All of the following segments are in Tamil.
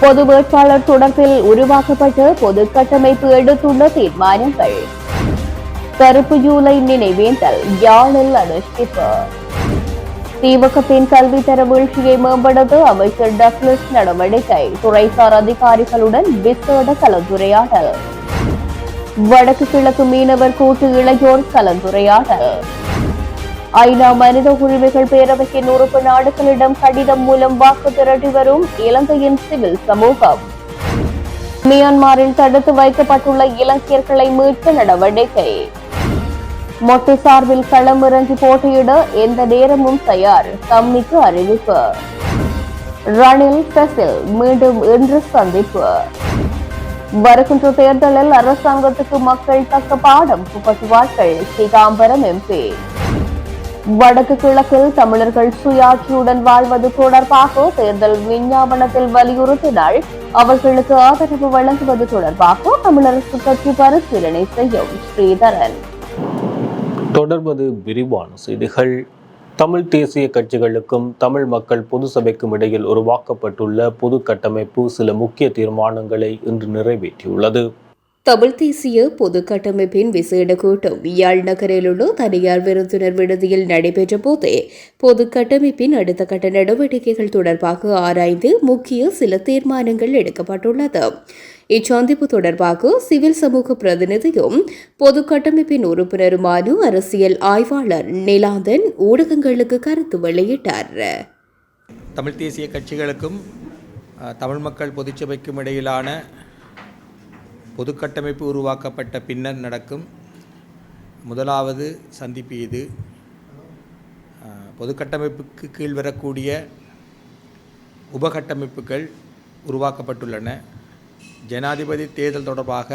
பொது வேட்பாளர் தொடர்பில் உருவாக்கப்பட்ட பொது கட்டமைப்பு எடுத்துள்ள தீர்மானங்கள். கருப்பு ஜூலை நினைவேந்தல் யாழில் அனுஷ்டிப்பு. திமுகத்தின் கல்வி தர வீழ்ச்சியை மேம்படுத்த அமைச்சர் டக்ளஸ் நடவடிக்கை துறைசார் அதிகாரிகளுடன் விசேட கலந்துரையாடல். வடக்கு கிழக்கு மீனவர் கூட்டு இளையோர் கலந்துரையாடல். ஐநா மனித உரிமைகள் பேரவையின் உறுப்பு நாடுகளிடம் கடிதம் மூலம் வாக்கு திரட்டி வரும் இலங்கையின் சிவில் சமூகம். மியான்மரில் தடுத்து வைக்கப்பட்டுள்ள இலங்கையர்களை மீட்க நடவடிக்கை. மொட்டை சார்பில் களமிறங்கி போட்டியிட எந்த நேரமும் தயார் தம்மிக்கு அறிவிப்பு. ரணில் பெசில் மீண்டும் இன்று சந்திப்பு. வருகின்ற தேர்தலில் அரசாங்கத்துக்கு மக்கள் தக்க பாடம் புகட்டுவார்கள் சிதாம்பரம் எம்பி. வடக்கு கிழக்கில் தமிழர்கள் சுயாட்சியுடன் வாழ்வது தொடர்பாக தேர்தல் விஞ்ஞாபனத்தில் வலியுறுத்தினால் அவர்களுக்கு ஆதரவு வழங்குவது தொடர்பாக தமிழரசு கட்சி பரிசீலனை செய்யும் ஸ்ரீதரன். தொடர்வது விரிவான செய்திகள். தமிழ் தேசிய கட்சிகளுக்கும் தமிழ் மக்கள் பொது சபைக்கும் இடையில் உருவாக்கப்பட்டுள்ள பொது கட்டமைப்பு சில முக்கிய தீர்மானங்களை இன்று நிறைவேற்றியுள்ளது. தமிழ் தேசிய பொது கட்டமைப்பின் விசேட கூட்டம் யாழ் நகரில் உள்ள தனியார் விருந்தினர் விடுதியில் நடைபெற்ற போதே பொது கட்டமைப்பின் அடுத்த கட்ட நடவடிக்கைகள் தொடர்பாக ஆராய்ந்து முக்கிய சில தீர்மானங்கள் எடுக்கப்பட்டுள்ளது. இச்சந்திப்பு தொடர்பாக சிவில் சமூக பிரதிநிதியும் பொது கட்டமைப்பின் உறுப்பினருமான அரசியல் ஆய்வாளர் நிலாந்தன் ஊடகங்களுக்கு கருத்து வெளியிட்டார். தமிழ் தேசிய கட்சிகளுக்கும் தமிழ் மக்கள் பொதுச்சபைக்கும் இடையிலான பொது கட்டமைப்பு உருவாக்கப்பட்ட பின்னர் நடக்கும் முதலாவது சந்திப்பு இது. பொது கட்டமைப்புக்கு கீழ் வரக்கூடிய உபகட்டமைப்புகள் உருவாக்கப்பட்டுள்ளன. ஜனாதிபதி தேர்தல் தொடர்பாக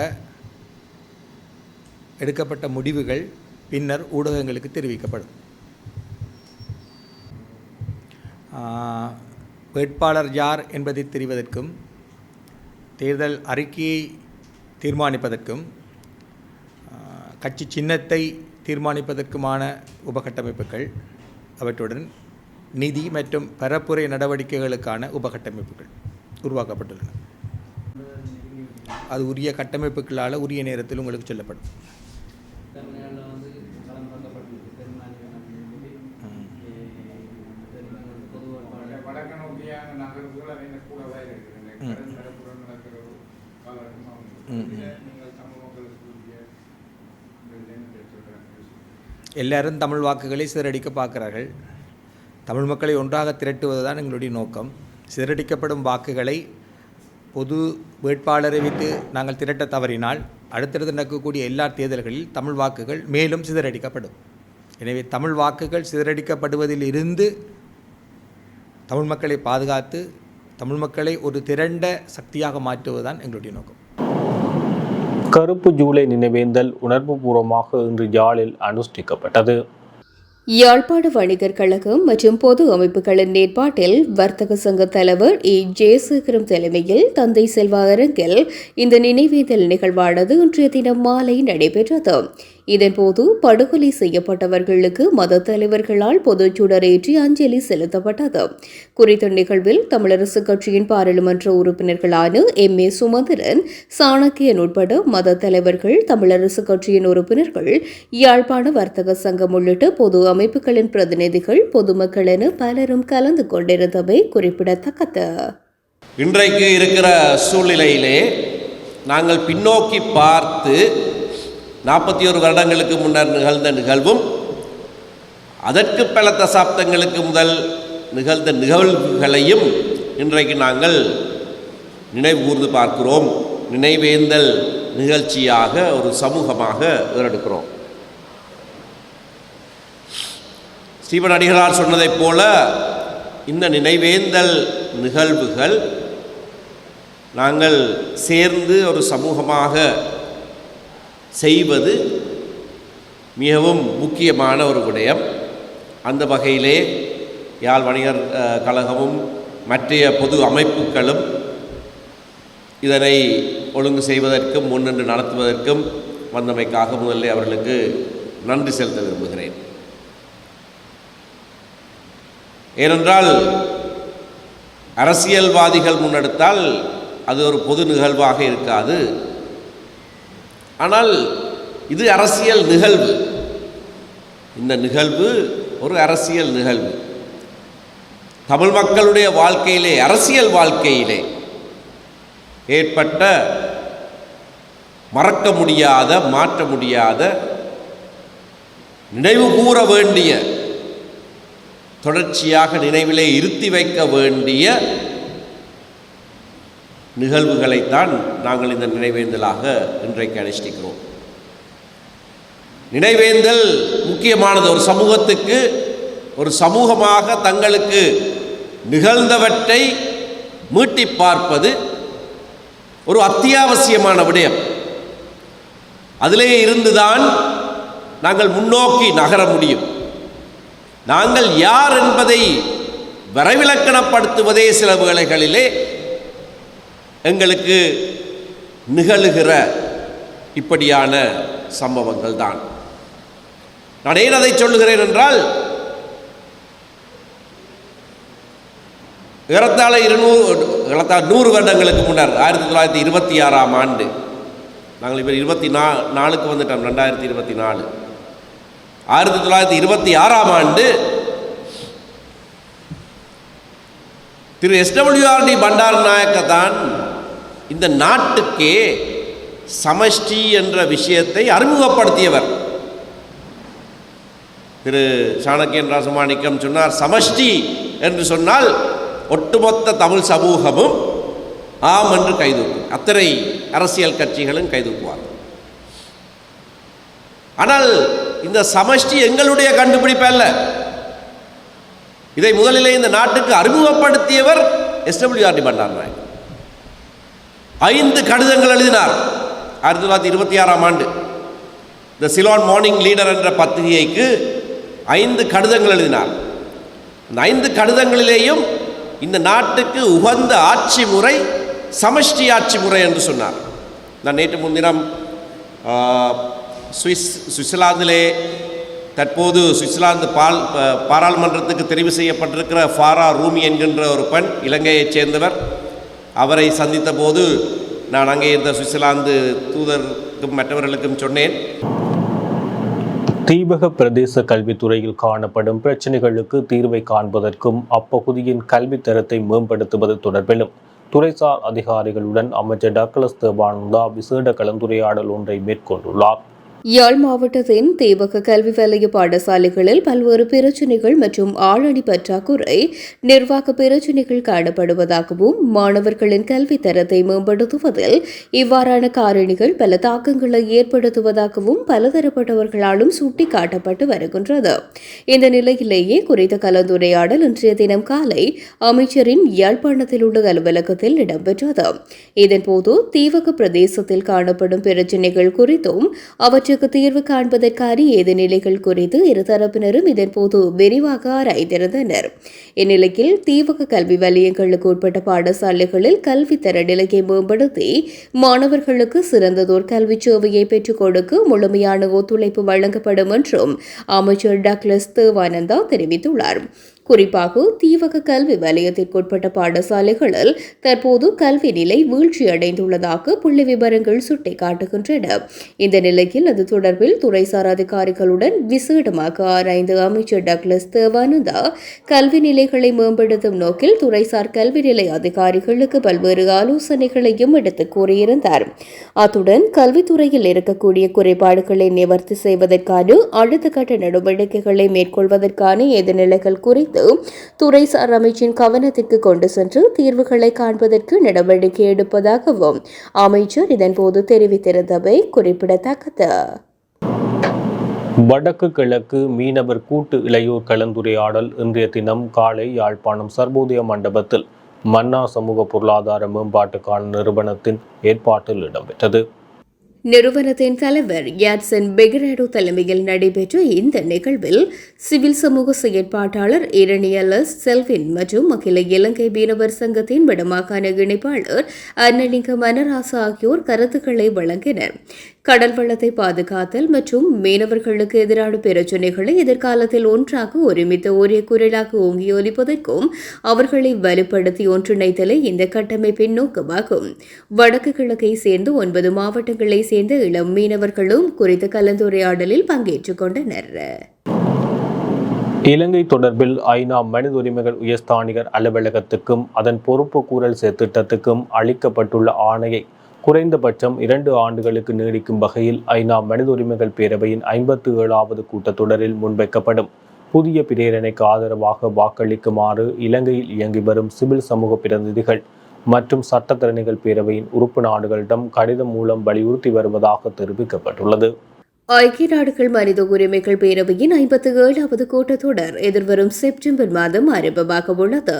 எடுக்கப்பட்ட முடிவுகள் பின்னர் ஊடகங்களுக்கு தெரிவிக்கப்படும். வேட்பாளர் யார் என்பதை தெரிவதற்கும் தேர்தல் அறிக்கையை தீர்மானிப்பதற்கும் கட்சி சின்னத்தை தீர்மானிப்பதற்குமான உபகட்டமைப்புகள் அவற்றுடன் நிதி மற்றும் பரப்புரை நடவடிக்கைகளுக்கான உபகட்டமைப்புகள் உருவாக்கப்பட்டுள்ளன. அது உரிய கட்டமைப்புகளால் உரிய நேரத்தில் உங்களுக்கு சொல்லப்படும் வடக்கு நோக்கியான நகர்வுகள் அதை கூடவே இருக்குது இந்த கடற்கரைப்புறம் நடக்கிற ஒரு காலகட்டமாக ம், வந்து இதில் நீங்கள் தமிழ் மக்களுக்கு உரிய இந்த இளைஞர்கள் சொல்கிறாங்க எல்லாரும் தமிழ் வாக்குகளை சிதறடிக்க பார்க்கிறார்கள். தமிழ் மக்களை ஒன்றாக திரட்டுவது தான் எங்களுடைய நோக்கம். சிதறடிக்கப்படும் வாக்குகளை பொது வேட்பாளரை வைத்து நாங்கள் திரட்ட தவறினால் அடுத்தடுத்து நடக்கக்கூடிய எல்லா தேர்தல்களில் தமிழ் வாக்குகள் மேலும் சிதறடிக்கப்படும். எனவே தமிழ் வாக்குகள் சிதறடிக்கப்படுவதில் இருந்து தமிழ் மக்களை பாதுகாத்து தமிழ் மக்களை ஒரு திரண்ட சக்தியாக மாற்றுவதுதான் எங்களுடைய நோக்கம். கருப்பு ஜூலை நினைவேந்தல் உணர்வுபூர்வமாக இன்று யாழில் அனுஷ்டிக்கப்பட்டது. யாழ்ப்பாண வணிகர் கழகம் மற்றும் பொது அமைப்புகளின் ஏற்பாட்டில் வர்த்தக சங்க தலைவர் இ. ஜெயசேகரம் தலைமையில் தந்தை செல்வா அரங்கில் இந்த நினைவேந்தல் நிகழ்வானது இன்றைய தினம் மாலை நடைபெற்றது. இதன்போது படுகொலை செய்யப்பட்டவர்களுக்கு மத தலைவர்களால் பொதுச்சுடரேற்றி அஞ்சலி செலுத்தப்பட்டது. குறித்த நிகழ்வில் தமிழரசு கட்சியின் பாராளுமன்ற உறுப்பினர்களான எம். ஏ. சுமந்திரன் சாணக்கியன் உட்பட மத தலைவர்கள் தமிழரசு கட்சியின் உறுப்பினர்கள் யாழ்ப்பாண வர்த்தக சங்கம் உள்ளிட்ட பொது அமைப்புகளின் பிரதிநிதிகள் பொதுமக்கள் என பலரும் கலந்து கொண்டிருந்தவை குறிப்பிடத்தக்கது. இன்றைக்கு இருக்கிற சூழ்நிலையிலே நாங்கள் பின்னோக்கி பார்த்து நாற்பத்தி ஒரு வருடங்களுக்கு முன்னர் நிகழ்ந்த நிகழ்வும் அதற்கு பல தசாப்தங்களுக்கு முதல் நிகழ்ந்த நிகழ்வுகளையும் இன்றைக்கு நாங்கள் நினைவுகூர்ந்து பார்க்கிறோம். நினைவேந்தல் நிகழ்ச்சியாக ஒரு சமூகமாக ஏறெடுக்கிறோம். ஸ்ரீவன் அடிகளார் சொன்னதைப் போல இந்த நினைவேந்தல் நிகழ்வுகள் நாங்கள் சேர்ந்து ஒரு சமூகமாக செய்வது மிகவும் முக்கியமான ஒரு விடயம். அந்த வகையிலே யாழ் வணிகர் கழகமும் மற்றைய பொது அமைப்புகளும் இதனை ஒழுங்கு செய்வதற்கும் முன்னின்று நடத்துவதற்கும் வந்தமைக்காக முதலில் அவர்களுக்கு நன்றி செலுத்த விரும்புகிறேன். ஏனென்றால் அரசியல்வாதிகள் முன்னெடுத்தால் அது ஒரு பொது நிகழ்வாக இருக்காது. ஆனால் இது அரசியல் நிகழ்வு. இந்த நிகழ்வு ஒரு அரசியல் நிகழ்வு. தமிழ் மக்களுடைய வாழ்க்கையிலே அரசியல் வாழ்க்கையிலே ஏற்பட்ட மறக்க முடியாத மாற்ற முடியாத நினைவு கூற வேண்டிய தொடர்ச்சியாக நினைவிலே இருத்தி வைக்க வேண்டிய நிகழ்வுகளைத்தான் நாங்கள் இந்த நினைவேந்தலாக இன்றைக்கு அனுஷ்டிக்கிறோம். நினைவேந்தல் முக்கியமானது. ஒரு சமூகத்துக்கு ஒரு சமூகமாக தங்களுக்கு நிகழ்ந்தவற்றை மீட்டி பார்ப்பது ஒரு அத்தியாவசியமான விடயம். அதிலே இருந்துதான் நாங்கள் முன்னோக்கி நகர முடியும். நாங்கள் யார் என்பதை வரைவிலக்கணப்படுத்துவதே சில வேளைகளிலே எங்களுக்கு நிகழுகிற இப்படியான சம்பவங்கள் தான் நான் ஏன் அதை சொல்லுகிறேன் என்றால் ஏறத்தாழ இருநூறு ஏறத்தாழ நூறு வருடங்களுக்கு முன்னர் ஆயிரத்தி தொள்ளாயிரத்தி இருபத்தி ஆறாம் ஆண்டு நாங்கள் இப்போ இருபத்தி நா நாலுக்கு வந்துட்டோம் ரெண்டாயிரத்தி இருபத்தி நாலு. ஆயிரத்தி தொள்ளாயிரத்தி இருபத்தி ஆறாம் ஆண்டு திரு எஸ்டபிள்யூஆர்டி பண்டார் நாயக்க தான் இந்த நாட்டுக்கே சமஷ்டி என்ற விஷயத்தை அறிமுகப்படுத்தியவர். திரு சாணக்கியன் ராசமாணிக்கம் சொன்னார் சமஷ்டி என்று சொன்னால் ஒட்டுமொத்த தமிழ் சமூகமும் ஆம் என்று கைதூக்கும். அத்தனை அரசியல் கட்சிகளும் கைதூக்குவார். ஆனால் இந்த சமஷ்டி எங்களுடைய கண்டுபிடிப்பு அல்ல. இதை முதலிலே இந்த நாட்டுக்கு அறிமுகப்படுத்தியவர் எஸ்டபிள்யூஆர்டி பண்டார் நாயக் ஐந்து கடிதங்கள் எழுதினார். ஆயிரத்தி தொள்ளாயிரத்தி இருபத்தி ஆறாம் ஆண்டு. த சிலான் மார்னிங் லீடர் என்ற பத்திரிகைக்கு ஐந்து கடிதங்கள் எழுதினார். அந்த ஐந்து கடிதங்களிலேயும் இந்த நாட்டுக்கு உகந்த ஆட்சி முறை சமஷ்டி ஆட்சி முறை என்று சொன்னார். நான் நேற்று முன்தினம் சுவிஸ் சுவிட்சர்லாந்திலே தற்போது சுவிட்சர்லாந்து பால் பாராளுமன்றத்துக்கு தெரிவு செய்யப்பட்டிருக்கிற ஃபாரா ரூமி என்கின்ற ஒரு பெண் இலங்கையைச் சேர்ந்தவர். அவரை சந்தித்த போது நான் அங்கே இருந்த சுவிட்சர்லாந்து தூதருக்கும் மற்றவர்களுக்கும் சொன்னேன். தீபக பிரதேச கல்வித்துறையில் காணப்படும் பிரச்சினைகளுக்கு தீர்வை காண்பதற்கும் அப்பகுதியின் கல்வி தரத்தை மேம்படுத்துவது தொடர்பிலும் துறைசார் அதிகாரிகளுடன் அமைச்சர் டக்ளஸ் தேவானந்தா விசேட கலந்துரையாடல் ஒன்றை மேற்கொண்டுள்ளார். யாழ் மாவட்டத்தின் தேவக கல்வி வலய பாடசாலைகளில் பல்வேறு பிரச்சினைகள் மற்றும் ஆளணி பற்றாக்குறை நிர்வாக பிரச்சினைகள் காணப்படுவதாகவும் மாணவர்களின் கல்வி தரத்தை மேம்படுத்துவதில் இவ்வாறான காரணிகள் பல தாக்கங்களை ஏற்படுத்துவதாகவும் பலதரப்பட்டவர்களாலும் சுட்டிக்காட்டப்பட்டு வருகின்றது. இந்த நிலையிலேயே குறித்த கலந்துரையாடல் இன்றைய தினம் காலை அமைச்சரின் யாழ்ப்பாணத்தில் உள்ள அலுவலகத்தில் இடம்பெற்றது. இதன்போது தீவக பிரதேசத்தில் காணப்படும் பிரச்சினைகள் குறித்தும் அவற்றை அவற்றுக்கு தீர்வு காண்பதற்கான ஏது நிலைகள் குறித்து இருதரப்பினரும் இதன்போது விரிவாக ஆராய்ந்திருந்தனர் இந்நிலையில் தீவக கல்வி வலயங்களுக்கு உட்பட்ட பாடசாலைகளில் கல்வி தர நிலையை மேம்படுத்தி மாணவர்களுக்கு சிறந்ததோர் கல்வி சேவையை பெற்றுக் கொடுக்க முழுமையான ஒத்துழைப்பு வழங்கப்படும் என்றும் அமைச்சர் டக்ளஸ் தேவானந்தா தெரிவித்துள்ளார். குறிப்பாக தீவக கல்வி வலயத்திற்குட்பட்ட பாடசாலைகளில் தற்போது கல்வி நிலை வீழ்ச்சியடைந்துள்ளதாக புள்ளி விவரங்கள் சுட்டிக்காட்டுகின்றன. இந்த நிலையில் அது தொடர்பில் துறைசார் அதிகாரிகளுடன் விசேடமாக ஆராய்ந்த அமைச்சர் டக்ளஸ் தேவானந்தா கல்வி நிலைகளை மேம்படுத்தும் நோக்கில் துறைசார் கல்வி நிலை அதிகாரிகளுக்கு பல்வேறு ஆலோசனைகளையும் எடுத்து கூறியிருந்தார். அத்துடன் கல்வித்துறையில் இருக்கக்கூடிய குறைபாடுகளை நிவர்த்தி செய்வதற்கான அடுத்த கட்ட நடவடிக்கைகளை மேற்கொள்வதற்கான எதிர்நிலைகள் குறித்து துறைசார் அமைச்சின் கவனத்திற்கு கொண்டு சென்று தீர்வுகளை காண்பதற்கு நடவடிக்கை எடுப்பதாகவும் அமைச்சர் இதன்போது தெரிவித்திருந்தவை குறிப்பிடத்தக்கது. வடக்கு கிழக்கு மீனவர் கூட்டு இளையோர் கலந்துரையாடல் இன்றைய தினம் காலை யாழ்ப்பாணம் சர்வோதய மண்டபத்தில் மன்னா சமூக பொருளாதார மேம்பாட்டுக்கான நிறுவனத்தின் ஏற்பாட்டில் இடம்பெற்றது. நிறுவனத்தின் தலைவர் யாட்சன் பெகரேடோ தலைமையில் நடைபெற்ற இந்த நிகழ்வில் சிவில் சமூக செயற்பாட்டாளர் இரணியலஸ் செல்வின் மற்றும் அகில இலங்கை மீனவர் சங்கத்தின் வடமாகாண இணைப்பாளர் அன்னலிங்க மனராசா ஆகியோர் கருத்துக்களை வழங்கினர். கடல் வளத்தை பாதுகாத்தல் மற்றும் மீனவர்களுக்கு எதிரான பிரச்சினைகளை எதிர்காலத்தில் ஒன்றாக ஒருமித்த ஒரே குரலாக ஓங்கி ஒலிப்பதற்கும் அவர்களை வலுப்படுத்தி ஒன்றிணைத்தலே இந்த கட்டமைப்பின் நோக்கமாகும். வடக்கு கிழக்கை சேர்ந்து ஒன்பது மாவட்டங்களை சேர்ந்த இளம் மீனவர்களும் குறித்த கலந்துரையாடலில் பங்கேற்றுக் கொண்டனர். இலங்கை தொடர்பில் ஐநா மனித உரிமைகள் உயர்ஸ்தானிகர் அலுவலகத்துக்கும் அதன் பொறுப்பு கூறல் திட்டத்துக்கும் அளிக்கப்பட்டுள்ள ஆணையை குறைந்தபட்சம் இரண்டு ஆண்டுகளுக்கு நீடிக்கும் வகையில் ஐநா மனித உரிமைகள் பேரவையின் ஐம்பத்து ஏழாவது கூட்டத்தொடரில் முன்வைக்கப்படும். புதிய பிரேரணைக்கு ஆதரவாக வாக்களிக்குமாறு இலங்கையில் இயங்கி வரும் சிவில் சமூக பிரதிநிதிகள் மற்றும் சட்டத்திறனிகள் பேரவையின் உறுப்பு நாடுகளிடம் கடிதம் மூலம் வலியுறுத்தி வருவதாக தெரிவிக்கப்பட்டுள்ளது. ஐக்கிய நாடுகள் மனித உரிமைகள் பேரவையின் ஐம்பத்தி ஏழாவது கூட்டத்தொடர் எதிர்வரும் செப்டம்பர் மாதம் ஆரம்பமாக உள்ளது.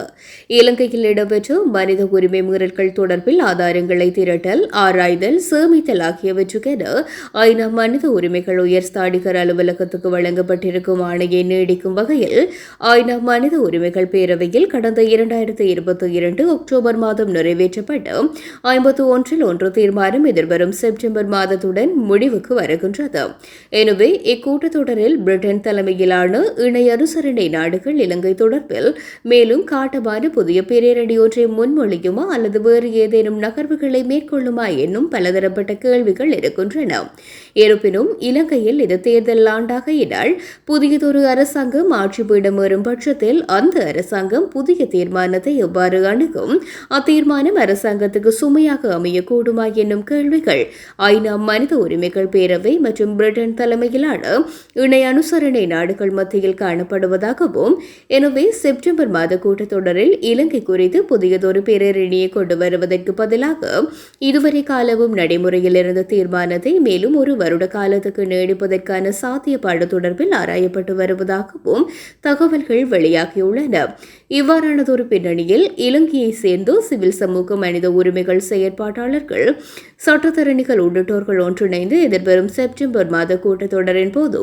இலங்கையில் இடம்பெற்ற மனித உரிமை மீறல்கள் தொடர்பில் ஆதாரங்களை திரட்டல் ஆராய்தல் சேமித்தல் ஆகியவற்றுக்கென ஐநா மனித உரிமைகள் உயர்ஸ்தானிகர் அலுவலகத்துக்கு வழங்கப்பட்டிருக்கும் ஆணையை நீடிக்கும் வகையில் ஐநா மனித உரிமைகள் பேரவையில் கடந்த இரண்டாயிரத்தி இருபத்தி இரண்டு அக்டோபர் மாதம் நிறைவேற்றப்பட்ட ஐம்பத்தி ஒன்றில் ஒன்று தீர்மானம் எதிர்வரும் செப்டம்பர் மாதத்துடன் முடிவுக்கு வருகின்றது. எனவே இக்கூட்டத்தொடரில் பிரிட்டன் தலைமையிலான இணை அனுசரணை நாடுகள் இலங்கை தொடர்பில் மேலும் காட்டமான புதிய பிரேரணி ஒன்றை முன்மொழியுமா அல்லது வேறு ஏதேனும் நகர்வுகளை மேற்கொள்ளுமா என்னும் பலதரப்பட்ட கேள்விகள் இருக்கின்றன. இருப்பினும் இலங்கையில் இது தேர்தல் ஆண்டாகையினால் புதியதொரு அரசாங்கம் ஆட்சி வரும் பட்சத்தில் அந்த அரசாங்கம் புதிய தீர்மானத்தை எவ்வாறு அணுகும்? அத்தீர்மானம் அரசாங்கத்துக்கு சுமையாக அமையக்கூடுமா என்னும் கேள்விகள் ஐநா மனித உரிமைகள் பேரவை மற்றும் பிரிட்டன் தலைமையிலான இணை அனுசரணை நாடுகள் மத்தியில் காணப்படுவதாகவும் எனவே செப்டம்பர் மாத கூட்டத்தொடரில் இலங்கை குறித்து புதியதொரு பேரணியை கொண்டு வருவதற்கு பதிலாக இதுவரை காலமும் நடைமுறையில் இருந்த தீர்மானத்தை மேலும் ஒரு வருட காலத்துக்கு நீடிப்பதற்கான சாத்தியப்பாடு தொடர்பில் ஆராயப்பட்டு வருவதாகவும் தகவல்கள் வெளியாகியுள்ளன. இவ்வாறானதொரு பின்னணியில் இலங்கையை சேர்ந்த சிவில் சமூக மனித உரிமைகள் செயற்பாட்டாளர்கள் சட்டத்தரணிகள் உள்ளிட்டோர்கள் ஒன்றிணைந்து எதிர்வரும் செப்டம்பர் மாத கூட்டத்தொடரின் போது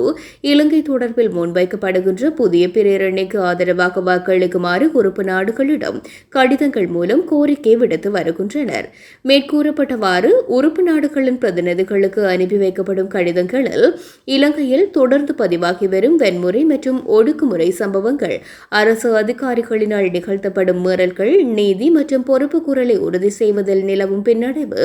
இலங்கை தொடர்பில் முன்வைக்கப்படுகின்ற புதிய பிரேரணைக்கு ஆதரவாக வாக்களிக்குமாறு உறுப்பு நாடுகளிடம் கடிதங்கள் மூலம் கோரிக்கை விடுத்து வருகின்றனர். மேற்கூறப்பட்டவாறு உறுப்பு நாடுகளின் பிரதிநிதிகளுக்கு அனுப்பி வைக்கப்படும் கடிதங்களில் இலங்கையில் தொடர்ந்து பதிவாகி வரும் வன்முறை மற்றும் ஒடுக்குமுறை சம்பவங்கள் அரசு அதிகாரிகளினால் நிகழ்த்தப்படும் மீறல்கள் நீதி மற்றும் பொறுப்பு குரலை உறுதி செய்வதில் நிலவும் பின்னடைவு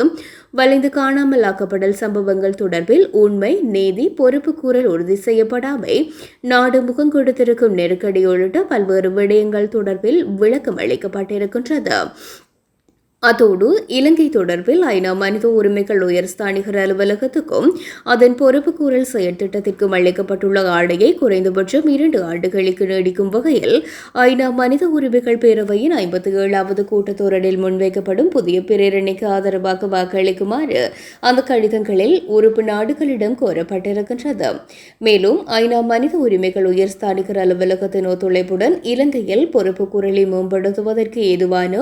வலிந்து காணாமலாக்கப்படல் சம்பவங்கள் தொடர்பில் உண்மை நீதி பொறுப்பு கூறல் உறுதி செய்யப்படாமை நாடு முகம் கொடுத்திருக்கும் நெருக்கடி உள்ளிட்ட பல்வேறு விடயங்கள் தொடர்பில் விளக்கம் அளிக்கப்பட்டிருக்கின்றது. அதோடு இலங்கை தொடர்பில் ஐநா மனித உரிமைகள் உயர்ஸ்தானிகர் அலுவலகத்துக்கும் அதன் பொறுப்புக்கூறல் செயற்திட்டத்திற்கும் அளிக்கப்பட்டுள்ள ஆணையை குறைந்தபட்சம் இரண்டு ஆண்டுகளுக்கு நீடிக்கும் வகையில் ஐநா மனித உரிமைகள் பேரவையின் ஐம்பத்தி ஏழாவது கூட்டத்தொடரில் முன்வைக்கப்படும் புதிய பிரேரணைக்கு ஆதரவாக வாக்களிக்குமாறு அந்த கடிதங்களில் உறுப்பு நாடுகளிடம் கோரப்பட்டிருக்கின்றது. மேலும் ஐநா மனித உரிமைகள் உயர்ஸ்தானிகர் அலுவலகத்தின் ஒத்துழைப்புடன் இலங்கையில் பொறுப்புக்கூறலை மேம்படுத்துவதற்கு ஏதுவான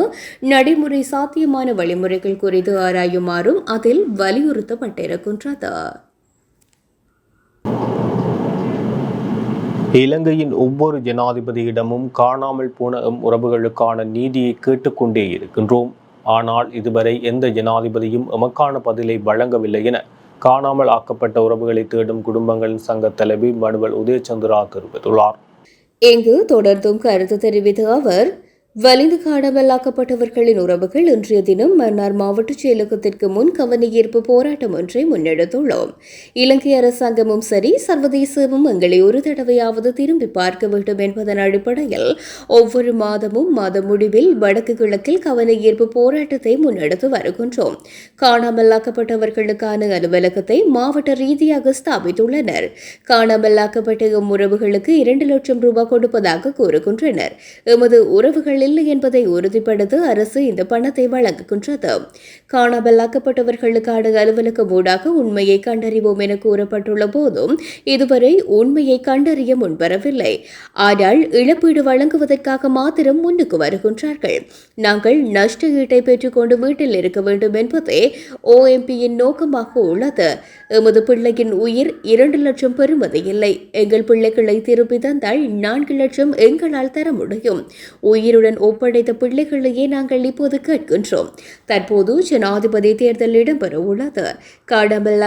நடைமுறை சாத்தியமான வழிமுறைகள் குறித்து ஆராயுமாறும் அதில் வலியுறுத்தப்பட்டிருக்கின்றது. இலங்கையின் ஒவ்வொரு ஜனாதிபதியிடமும் காணாமல் போன எம் உறவுகளுக்கான நீதியை கேட்டுக்கொண்டே இருக்கின்றோம். ஆனால் இதுவரை எந்த ஜனாதிபதியும் எமக்கான பதிலை வழங்கவில்லை என காணாமல் ஆக்கப்பட்ட உறவுகளை தேடும் குடும்பங்களின் சங்க தலைவி மனுவல் உதயச்சந்திரா தெரிவித்துள்ளார். இங்கு தொடர்ந்தும் கருத்து தெரிவித்த அவர் வலிந்து காணாமலாக்கப்பட்டவர்களின் உறவுகள் இன்றைய தினம் மன்னார் மாவட்ட செயலகத்திற்கு முன் கவனஈர்ப்பு போராட்டம் ஒன்றை முன்னெடுத்துள்ளோம். இலங்கை அரசாங்கமும் சரி சர்வதேசமும் எங்களை ஒரு தடவையாவது திரும்பி பார்க்க வேண்டும் என்பதன் அடிப்படையில் ஒவ்வொரு மாதமும் மாத முடிவில் வடக்கு கிழக்கில் கவனஈர்ப்பு போராட்டத்தை முன்னெடுத்து வருகின்றோம். காணாமலாக்கப்பட்டவர்களுக்கான அலுவலகத்தை மாவட்ட ரீதியாக ஸ்தாபித்துள்ளனர். காணாமலாக்கப்பட்ட உறவுகளுக்கு இரண்டு லட்சம் ரூபாய் கொடுப்பதாக கூறுகின்றனர். எமது உறவுகளை இல்லை என்பதை உறுதிப்படுத்த அரசு இந்த பணத்தை வழங்குகின்றது. காணாமலாக்கப்பட்டவர்களுக்கான அலுவலகம் ஊடாக உண்மையை கண்டறிவோம் என கூறப்பட்டுள்ள போதும் இதுவரை உண்மையை கண்டறிய முன்வரவில்லை. ஆனால் இழப்பீடு வழங்குவதற்காக மாத்திரம் முன்னுக்கு வருகின்றார்கள். நாங்கள் நஷ்ட ஈட்டை பெற்றுக்கொண்டு வீட்டில் இருக்க வேண்டும் என்பதே ஓஎம்பியின் நோக்கமாக உள்ளது. எமது பிள்ளையின் உயிர் இரண்டு லட்சம் பெறுமதி இல்லை. எங்கள் பிள்ளைகளை திருப்பி தந்தால் நான்கு லட்சம் எங்களால் தர முடியும். உயிருடன் ஒப்படைத்த பிள்ளைகளையே நாங்கள் இப்போது கேட்கின்றோம். தற்போது ஜனாதிபதி தேர்தல் இடம்பெற உள்ளது. காணாமல்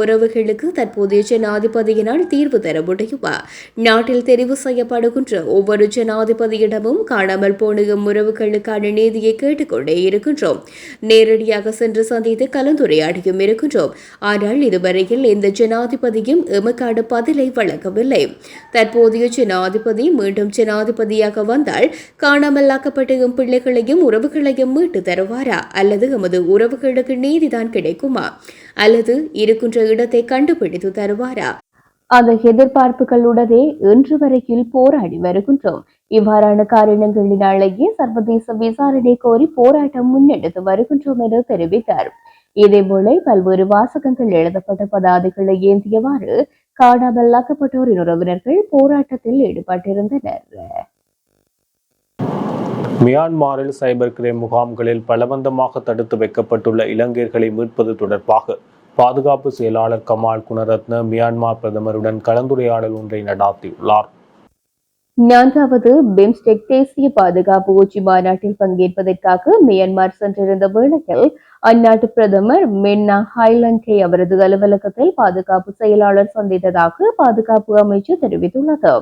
உறவுகளுக்கு தற்போதைய ஜனாதிபதியினால் தீர்வு தர முடியுமா நாட்டில் தெரிவு செய்யப்படுகின்ற ஒவ்வொரு ஜனாதிபதியிடமும் காணாமல் போன உறவுகளுக்கான நீதியை கேட்டுக்கொண்டே இருக்கின்றோம். நேரடியாக சென்று சந்தித்து கலந்துரையாடியும் இருக்கின்றோம். ஆனால் இதுவரையில் எந்த ஜனாதிபதியும் எமக்கான பதிலை வழங்கவில்லை. தற்போதைய ஜனாதிபதி மீண்டும் ஜனாதிபதியாக வந்தால் காணாமல் ஆக்கப்பட்ட எம் பிள்ளைகளையும் உறவுகளையும் மீட்டு தருவாரா? அல்லது எமது உறவுகளுக்கு நீதிதான் கிடைக்குமா? அல்லது இருக்கின்ற இடத்தை கண்டுபிடித்து தருவாரா? அந்த எதிர்பார்ப்புகளுடனே இன்று வரையில் போராடி வருகின்றோம். இவ்வாறான காரணங்களினாலேயே சர்வதேச விசாரணை கோரி போராட்டம் முன்னெடுத்து வருகின்றோம் என தெரிவித்தார். இதேபோல பல்வேறு வாசகங்கள் எழுதப்பட்ட பதாதைகளை ஏந்தியவாறு காணாமல் உறவினர்கள் போராட்டத்தில் ஈடுபட்டிருந்தனர். மியான்மரில் சைபர் கிரைம் முகாம்களில் பலவந்தமாக தடுத்து வைக்கப்பட்டுள்ள இலங்கையர்களை மீட்பது தொடர்பாக பாதுகாப்பு செயலாளர் கமால் குணரத்ன மியான்மர் பிரதமருடன் கலந்துரையாடல் ஒன்றை நடாத்தியுள்ளார். நான்காவது பிம்ஸ்டெக் தேசிய பாதுகாப்பு உச்சி மாநாட்டில் பங்கேற்பதற்காக மியான்மர் சென்றிருந்த வேளையில் அந்நாட்டு பிரதமர் மென்னா ஹைலங்கை அவரது அலுவலகத்தில் பாதுகாப்பு செயலாளர் சந்தித்ததாக பாதுகாப்பு அமைச்சு தெரிவித்துள்ளது.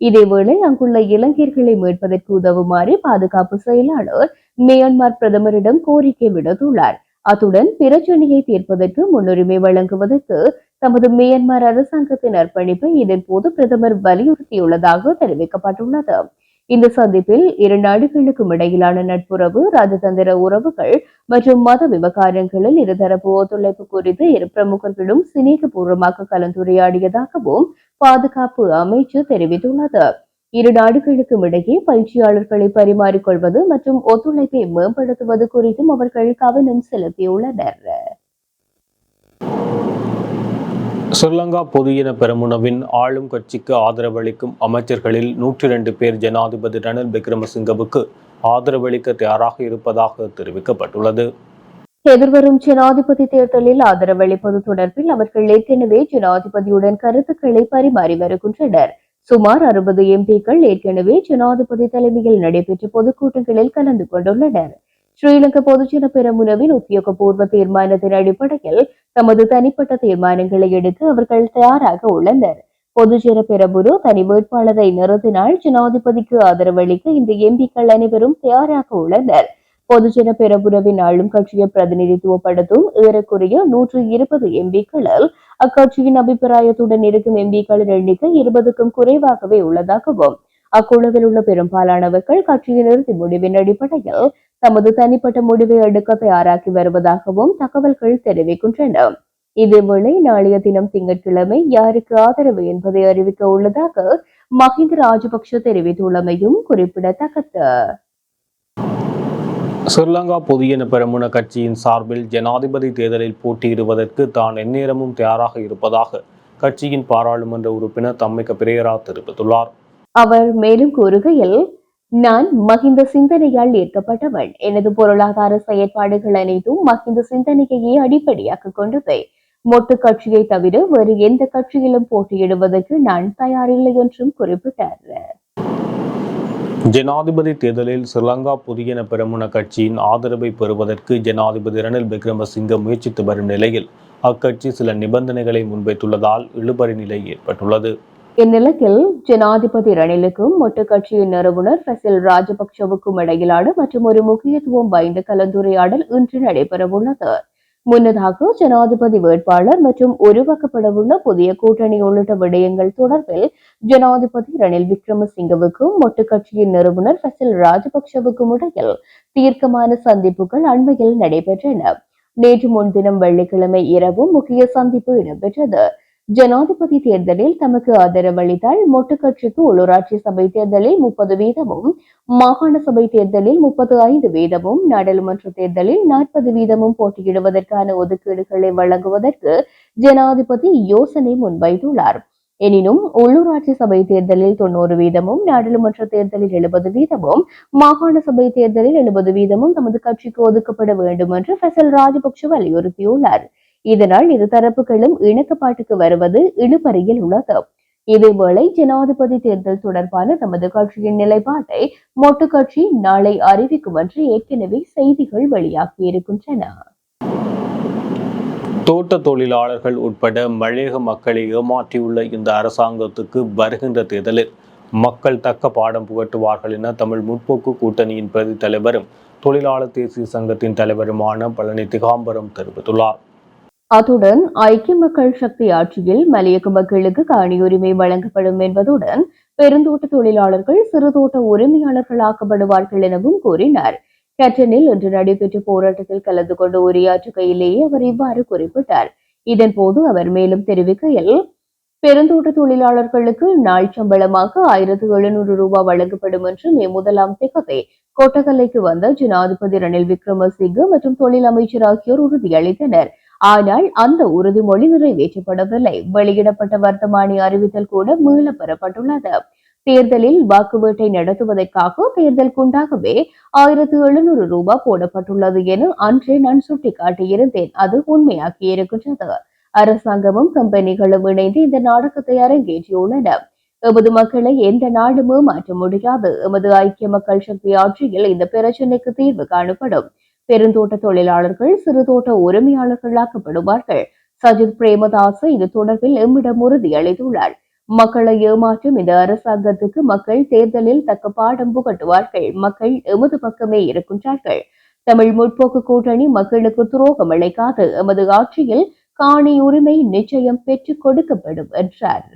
இதேவேளை அங்குள்ள இளைஞர்களை மீட்பதற்கு உதவுமாறு பாதுகாப்பு செயலாளர் மியான்மர் பிரதமரிடம் கோரிக்கை விடுத்துள்ளார். அத்துடன் பிரச்சனையை தீர்ப்பதற்கு முன்னுரிமை வழங்குவதற்கு தமது மியான்மர் அரசாங்கத்தின் அர்ப்பணிப்பை இதன்போது பிரதமர் வலியுறுத்தியுள்ளதாக தெரிவிக்கப்பட்டுள்ளது. இந்த சந்திப்பில் இரு நாடுகளுக்கும் இடையிலான நட்புறவு ராஜதந்திர உறவுகள் மற்றும் மத விவகாரங்களில் இருதரப்பு ஒத்துழைப்பு குறித்து இரு பிரமுகர்களும் சிநேகபூர்வமாக கலந்துரையாடியதாகவும் பாதுகாப்பு அமைச்சு தெரிவித்துள்ளது. இரு நாடுகளுக்கும் இடையே பயிற்சியாளர்களை பரிமாறிக்கொள்வது மற்றும் ஒத்துழைப்பை மேம்படுத்துவது குறித்தும் அவர்கள் கவனம் செலுத்தியுள்ளனர். ஸ்ரீலங்கா பொதுயின பெருமுனவின் ஆளும் கட்சிக்கு ஆதரவளிக்கும் அமைச்சர்களில் நூற்றி ரெண்டு பேர் ஜனாதிபதி ரணில் விக்ரமசிங்கவுக்கு ஆதரவளிக்க தயாராக இருப்பதாக தெரிவிக்கப்பட்டுள்ளது. எதிர்வரும் ஜனாதிபதி தேர்தலில் ஆதரவளிப்பது தொடர்பில் அவர்கள் ஏற்கனவே ஜனாதிபதியுடன் கருத்துக்களை பரிமாறி வருகின்றனர். சுமார் அறுபது எம்பிக்கள் ஏற்கனவே ஜனாதிபதி தலைமையில் நடைபெற்ற பொதுக்கூட்டங்களில் கலந்து கொண்டுள்ளனர். ஸ்ரீலங்கா பொதுஜன பெருமுனவின் உத்தியோகபூர்வ தீர்மானத்தின் அடிப்படையில் தமது தனிப்பட்ட தீர்மானங்களை எடுக்க அவர்கள் தயாராக உள்ளனர். பொதுஜன பெரமுரு தனி வேட்பாளரை நிறுத்தினால் ஜனாதிபதிக்கு ஆதரவளிக்க இந்த எம்பிக்கள் அனைவரும் தயாராக உள்ளனர். பொதுஜன பெரமுனவின் ஆளும் கட்சியை பிரதிநிதித்துவப்படுத்தும் ஏறக்குறைய நூற்று இருபது எம்பிக்களில் அக்கட்சியின் அபிப்பிராயத்துடன் இருக்கும் எம்பிக்களின் எண்ணிக்கை இருபதுக்கும் குறைவாகவே உள்ளதாகவும் அக்குழுவில் உள்ள பெரும்பாலானவர்கள் கட்சியின் இறுதி முடிவின் அடிப்படையில் தமது தனிப்பட்ட முடிவை எடுக்க தயாராகி வருவதாகவும் தகவல்கள் தெரிவிக்கின்றன. இதேவேளை நாளைய தினம் திங்கட்கிழமை யாருக்கு ஆதரவு என்பதை அறிவிக்க உள்ளதாக மஹிந்த ராஜபக்ஷ தெரிவித்துள்ளமையும் குறிப்பிடத்தக்கது. ஸ்ரீலங்கா புதிய பெருமுன கட்சியின் சார்பில் ஜனாதிபதி தேர்தலில் போட்டியிடுவதற்கு தான் எந்நேரமும் தயாராக இருப்பதாக கட்சியின் பாராளுமன்ற உறுப்பினர் தம்மிக்க பிரேயரா தெரிவித்துள்ளார். அவர் மேலும் கூறுகையில் நான் மகிந்த சிந்தனையால் ஈர்க்கப்பட்டவன் எனது பொருளாதார செயற்பாடுகள் அனைத்தும் மகிந்த சிந்தனையையே அடிப்படையாக கொண்டவை மொட்டு கட்சியை தவிர வேறு எந்த கட்சியிலும் போட்டியிடுவதற்கு நான் தயாரில்லை என்றும் குறிப்பிட்டார். ஜனாதிபதி தேர்தலில் ஸ்ரீலங்கா புதியன பெரமுன கட்சியின் ஆதரவை பெறுவதற்கு ஜனாதிபதி ரணில் விக்ரமசிங்க முயற்சித்து வரும் நிலையில் அக்கட்சி சில நிபந்தனைகளை முன்வைத்துள்ளதால் இழுபறி நிலை ஏற்பட்டுள்ளது. இந்நிலையில் ஜனாதிபதி ரணிலுக்கும் மொட்டு கட்சியின் நிறுவனர் ஃபசில் ராஜபக்சவுக்கும் இடையிலான மற்றும் ஒரு முக்கியத்துவம் வாய்ந்த கலந்துரையாடல் இன்று நடைபெறவுள்ளது. முன்னதாக ஜனாதிபதி வேட்பாளர் மற்றும் உருவாக்கப்படவுள்ள புதிய கூட்டணி உள்ளிட்ட விடயங்கள் தொடர்பில் ஜனாதிபதி ரணில் விக்ரமசிங்கவுக்கும் மொட்டு கட்சியின் நிறுவனர் ஃபசில் ராஜபக்சவுக்கும் இடையில் தீர்க்கமான சந்திப்புகள் அண்மையில் நடைபெற்றன. நேற்று முன்தினம் வெள்ளிக்கிழமை இரவு முக்கிய சந்திப்பு இடம்பெற்றது. ஜனாதிபதி தேர்தலில் தமக்கு ஆதரவளித்தால் மொட்டு கட்சிக்கு உள்ளூராட்சி சபை தேர்தலில் முப்பது வீதமும் மாகாண சபை தேர்தலில் முப்பது ஐந்து வீதமும் நாடாளுமன்ற தேர்தலில் நாற்பது வீதமும் போட்டியிடுவதற்கான ஒதுக்கீடுகளை வழங்குவதற்கு ஜனாதிபதி யோசனை முன்வைத்துள்ளார். எனினும் உள்ளூராட்சி சபை தேர்தலில் தொண்ணூறு வீதமும் நாடாளுமன்ற தேர்தலில் எழுபது வீதமும் மாகாண சபை தேர்தலில் எழுபது வீதமும் தமது கட்சிக்கு ஒதுக்கப்பட வேண்டும் என்று ஃபெசல் ராஜபக்ஷ வலியுறுத்தியுள்ளார். இதனால் இரு தரப்புகளும் இணக்கப்பாட்டுக்கு வருவது இழுபறியில் உள்ளது. இதேவேளை ஜனாதிபதி தேர்தல் தொடர்பான தமது கட்சியின் நிலைப்பாட்டை மொட்டு கட்சி நாளை அறிவிக்கும் என்று ஏற்கனவே செய்திகள் வெளியாகியிருக்கின்றன. தோட்ட தொழிலாளர்கள் உட்பட மலையக மக்களை ஏமாற்றியுள்ள இந்த அரசாங்கத்துக்கு வருகின்ற தேர்தலில் மக்கள் தக்க பாடம் புகட்டுவார்கள் என தமிழ் முற்போக்கு கூட்டணியின் பிரதி தலைவரும் தொழிலாளர் தேசிய சங்கத்தின் தலைவருமான பழனி திகாம்பரம் தெரிவித்துள்ளார். அத்துடன் ஐக்கிய மக்கள் சக்தி ஆட்சியில் மலையக மக்களுக்கு காணி உரிமை வழங்கப்படும் என்பதுடன் பெருந்தோட்ட தொழிலாளர்கள் சிறுதோட்ட உரிமையாளர்களாக்கப்படுவார்கள் எனவும் கூறினார். கேட்டனில் இன்று நடைபெற்ற போராட்டத்தில் கலந்து கொண்டு உரையாற்றுகையிலேயே அவர் இவ்வாறு குறிப்பிட்டார். இதன்போது அவர் மேலும் தெரிவிக்கையில் பெருந்தோட்ட தொழிலாளர்களுக்கு நாள் சம்பளமாக ஆயிரத்து எழுநூறு ரூபாய் வழங்கப்படும் என்று மே முதலாம் திகதி கொட்டகலைக்கு வந்த ஜனாதிபதி ரணில் விக்ரமசிங்கே மற்றும் தொழில் அமைச்சர் ஆகியோர் உறுதியளித்தனர். ஆனால் அந்த உறுதிமொழி நிறைவேற்றப்படவில்லை. வெளியிடப்பட்ட வர்த்தமானி அறிவித்தல் கூட மீள பெறப்பட்டுள்ளது தேர்தலில் வாக்குவேட்டை நடத்துவதற்காக தேர்தல் குண்டாகவே ஆயிரத்து எழுநூறு ரூபாய் போடப்பட்டுள்ளது என அன்றே நான் சுட்டிக்காட்டியிருந்தேன். அது உண்மையாக்கி இருக்கின்றது அரசாங்கமும் கம்பெனிகளும் இணைந்து இந்த நாடகத்தை அரங்கேற்றியுள்ளன. எமது மக்களை எந்த நாடுமே மாற்ற முடியாது. எமது ஐக்கிய மக்கள் சக்தி ஆட்சியில் இந்த பிரச்சனைக்கு தீர்வு காணப்படும். பெருந்தோட்ட தொழிலாளர்கள் சிறுதோட்ட உரிமையாளர்களாக்கப்படுவார்கள். சஜித் பிரேமதாச இது தொடர்பில் எம்மிடம் உறுதி அளித்துள்ளார். மக்களை ஏமாற்றும் இந்த அரசாங்கத்துக்கு மக்கள் தேர்தலில் தக்க பாடம் புகட்டுவார்கள். மக்கள் எமது பக்கமே இருக்கின்றார்கள். தமிழ் முற்போக்கு கூட்டணி மக்களுக்கு துரோகம் அளிக்காது. எமது ஆட்சியில் காணி உரிமை நிச்சயம் பெற்றுக் கொடுக்கப்படும் என்றார்.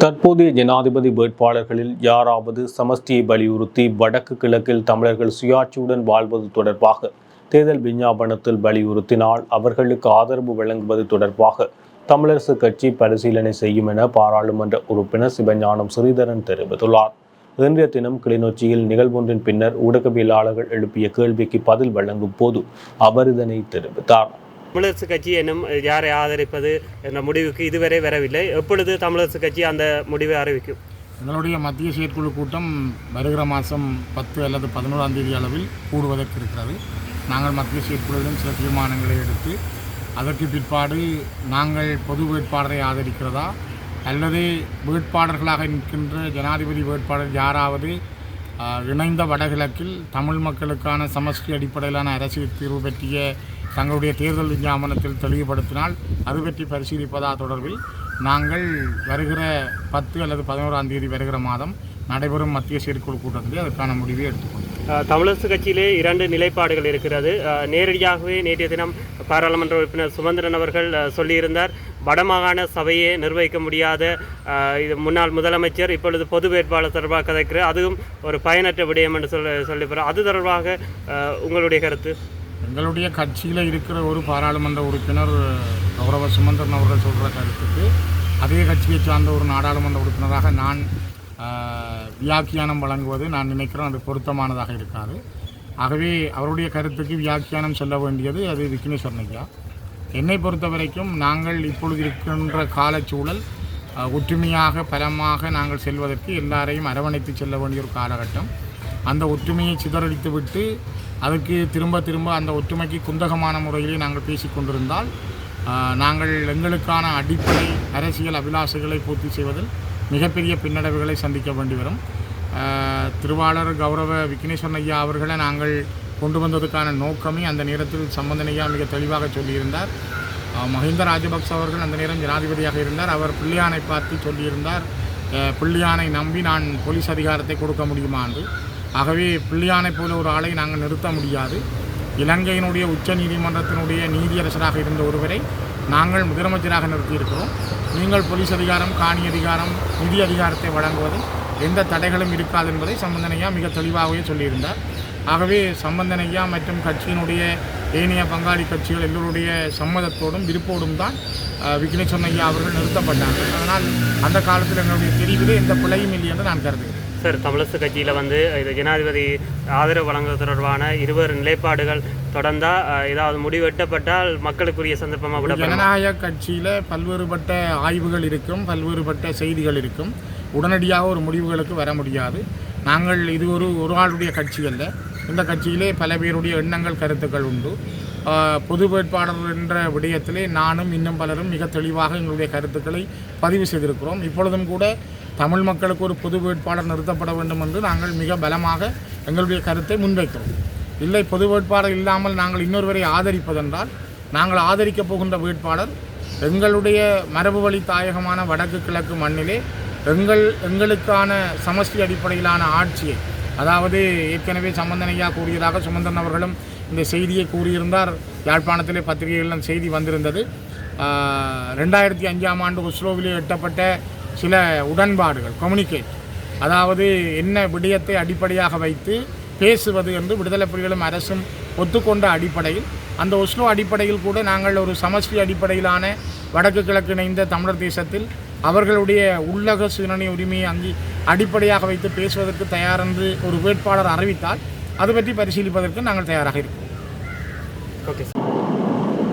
தற்போதைய ஜனாதிபதி வேட்பாளர்களில் யாராவது சமஷ்டியை வலியுறுத்தி வடக்கு கிழக்கில் தமிழர்கள் சுயாட்சியுடன் வாழ்வது தொடர்பாக தேர்தல் விஞ்ஞாபனத்தில் வலியுறுத்தினால் அவர்களுக்கு ஆதரவு வழங்குவது தொடர்பாக தமிழரசு கட்சி பரிசீலனை செய்யும் என பாராளுமன்ற உறுப்பினர் சிவஞானம் ஸ்ரீதரன் தெரிவித்துள்ளார். இன்றைய தினம் கிளிநொச்சியில் நிகழ்வொன்றின் பின்னர் ஊடகவியலாளர்கள் எழுப்பிய கேள்விக்கு பதில் வழங்கும் போது அவர் இதனை தெரிவித்தார். தமிழரசு கட்சி என்னும் யாரை ஆதரிப்பது என்ற முடிவுக்கு இதுவரை வரவில்லை. எப்பொழுது தமிழரசு கட்சி அந்த முடிவை அறிவிக்கும்? எங்களுடைய மத்திய செயற்குழு கூட்டம் வருகிற மாதம் பத்து அல்லது பதினோராம் தேதி அளவில் கூடுவதற்கு இருக்கிறது. நாங்கள் மத்திய செயற்குழுவிலும் சில தீர்மானங்களை எடுத்து அதற்கு பிற்பாடு நாங்கள் பொது வேட்பாளரை ஆதரிக்கிறதா அல்லது வேட்பாளர்களாக நிற்கின்ற ஜனாதிபதி வேட்பாளர் யாராவது இணைந்த வடகிழக்கில் தமிழ் மக்களுக்கான சமஷ்டி அடிப்படையிலான அரசியல் தீர்வு பற்றிய தங்களுடைய தேர்தல் விஞ்ஞாபனத்தில் தெளிவுபடுத்தினால் அது பற்றி பரிசீலிப்பதா தொடர்பில் நாங்கள் வருகிற பத்து அல்லது பதினோராம் தேதி வருகிற மாதம் நடைபெறும் மத்திய செயற்குழு கூட்டத்தில் அதற்கான முடிவை எடுத்துக்கொண்டோம் தமிழரசு கட்சியிலே இரண்டு நிலைப்பாடுகள் இருக்கிறது. நேரடியாகவே நேற்றைய தினம் பாராளுமன்ற உறுப்பினர் சுமந்திரன் அவர்கள் சொல்லியிருந்தார் வடமாகாண சபையை நிர்வகிக்க முடியாத இது முன்னாள் முதலமைச்சர் இப்பொழுது பொது வேட்பாளர் தொடர்பாக கதைக்கிற அதுவும் ஒரு பயனற்ற விடயம் என்று சொல்ல சொல்லி அது தொடர்பாக உங்களுடைய கருத்து? எங்களுடைய கட்சியில் இருக்கிற ஒரு பாராளுமன்ற உறுப்பினர் கௌரவ சுமந்திரன் அவர்கள் சொல்கிற கருத்துக்கு அதே கட்சியை சார்ந்த ஒரு நாடாளுமன்ற உறுப்பினராக நான் வியாக்கியானம் வழங்குவது நான் நினைக்கிறேன் அது பொருத்தமானதாக இருக்காது. ஆகவே அவருடைய கருத்துக்கு வியாக்கியானம் சொல்ல வேண்டியது அது விக்னேஸ்வரன் ஐயா. என்னை பொறுத்த வரைக்கும் நாங்கள் இப்பொழுது இருக்கின்ற காலச்சூழல் ஒற்றுமையாக பலமாக நாங்கள் செல்வதற்கு எல்லாரையும் அரவணைத்து செல்ல வேண்டிய ஒரு காலகட்டம். அந்த ஒற்றுமையை சிதறடித்து விட்டு அதற்கு திரும்ப திரும்ப அந்த ஒற்றுமைக்கு குந்தகமான முறையிலே நாங்கள் பேசிக் கொண்டிருந்தால் நாங்கள் எங்களுக்கான அடிப்படை அரசியல் அபிலாஷைகளை பூர்த்தி செய்வதில் மிகப்பெரிய பின்னடைவுகளை சந்திக்க வேண்டி வரும். திருவாளர் கௌரவ விக்னேஸ்வரன் ஐயா அவர்களை நாங்கள் கொண்டு வந்ததுக்கான நோக்கமே அந்த நேரத்தில் சம்பந்தன் ஐயா மிக தெளிவாக சொல்லியிருந்தார். மஹிந்த ராஜபக்ச அவர்கள் அந்த நேரம் ஜனாதிபதியாக இருந்தார். அவர் பிள்ளையானை பார்த்து சொல்லியிருந்தார் பிள்ளையானை நம்பி நான் போலீஸ் அதிகாரத்தை கொடுக்க முடியுமா? என்று. ஆகவே பிள்ளையானை போல ஒரு ஆளை நாங்கள் நிறுத்த முடியாது. இலங்கையினுடைய உச்ச நீதிமன்றத்தினுடைய நீதியரசராக இருந்த ஒருவரை நாங்கள் முதலமைச்சராக நிறுத்தியிருக்கிறோம். நீங்கள் போலீஸ் அதிகாரம் காணி அதிகாரம் நிதி அதிகாரத்தை வழங்குவதில் எந்த தடைகளும் இருக்காது என்பதை சம்பந்தனையா மிக தெளிவாகவே சொல்லியிருந்தார். ஆகவே சம்பந்தனையா மற்றும் கட்சியினுடைய ஏனைய பங்காளி கட்சிகள் எல்லோருடைய சம்மதத்தோடும் விருப்போடும் தான் அஹ், விக்னேஸ்வரன் ஐயா அவர்கள் நிறுத்தப்பட்டார்கள். அதனால் அந்த காலத்தில் எங்களுடைய தெரிவிலே எந்த பிழையும் இல்லை என்று நான் கருதுகிறேன். சார் தமிழரசு கட்சியில் வந்து இது ஜனாதிபதி ஆதரவு வழங்குவது தொடர்பான இருவர் நிலைப்பாடுகள் தொடர்ந்தா அஹ், ஏதாவது முடிவு எட்டப்பட்டால் மக்களுக்குரிய சந்தர்ப்பமாக விடப்படும்? ஜனநாயக கட்சியில் பல்வேறுபட்ட ஆய்வுகள் இருக்கும் பல்வேறுபட்ட செய்திகள் இருக்கும். உடனடியாக ஒரு முடிவுகளுக்கு வர முடியாது. நாங்கள் இது ஒரு ஒரு ஆளுடைய கட்சி அல்ல. இந்த கட்சியிலே பல பேருடைய எண்ணங்கள் கருத்துக்கள் உண்டு. பொது வேட்பாளர் என்ற விடயத்திலே நானும் இன்னும் பலரும் மிக தெளிவாக எங்களுடைய கருத்துக்களை பதிவு செய்திருக்கிறோம். இப்பொழுதும் கூட தமிழ் மக்களுக்கு ஒரு பொது வேட்பாளர் நிறுத்தப்பட வேண்டும் என்று நாங்கள் மிக பலமாக எங்களுடைய கருத்தை முன்வைக்கிறோம். இல்லை பொது வேட்பாளர் இல்லாமல் நாங்கள் இன்னொருவரை ஆதரிப்பதென்றால் நாங்கள் ஆதரிக்கப் போகின்ற வேட்பாளர் எங்களுடைய மரபு வழி தாயகமான வடக்கு கிழக்கு மண்ணிலே எங்கள் எங்களுக்கான சமஷ்டி அடிப்படையிலான ஆட்சியை அதாவது ஏற்கனவே சம்பந்தனையா கூறியதாக சுமந்தன் அவர்களும் இந்த செய்தியை கூறியிருந்தார். யாழ்ப்பாணத்திலே பத்திரிகைகளில் செய்தி வந்திருந்தது. ரெண்டாயிரத்தி அஞ்சாம் ஆண்டு ஒஸ்லோவிலே எட்டப்பட்ட சில உடன்பாடுகள் கம்யூனிகேட் அதாவது என்ன விடயத்தை அடிப்படையாக வைத்து பேசுவது என்று விடுதலை புலிகளும் அரசும் ஒத்துக்கொண்ட அடிப்படையில். அந்த ஒஸ்லோ அடிப்படையில் கூட நாங்கள் ஒரு சமஷ்டி அடிப்படையிலான வடக்கு கிழக்கு இணைந்த தமிழர் தேசத்தில் அவர்களுடைய உள்ளக சுயநல உரிமையை அங்கி அடிப்படையாக வைத்து பேசுவதற்கு தயார் என்று ஒரு வேட்பாளர் அறிவித்தால் அது பற்றி பரிசீலிப்பதற்கு நாங்கள் தயாராக இருக்கிறோம் ஓகே சார்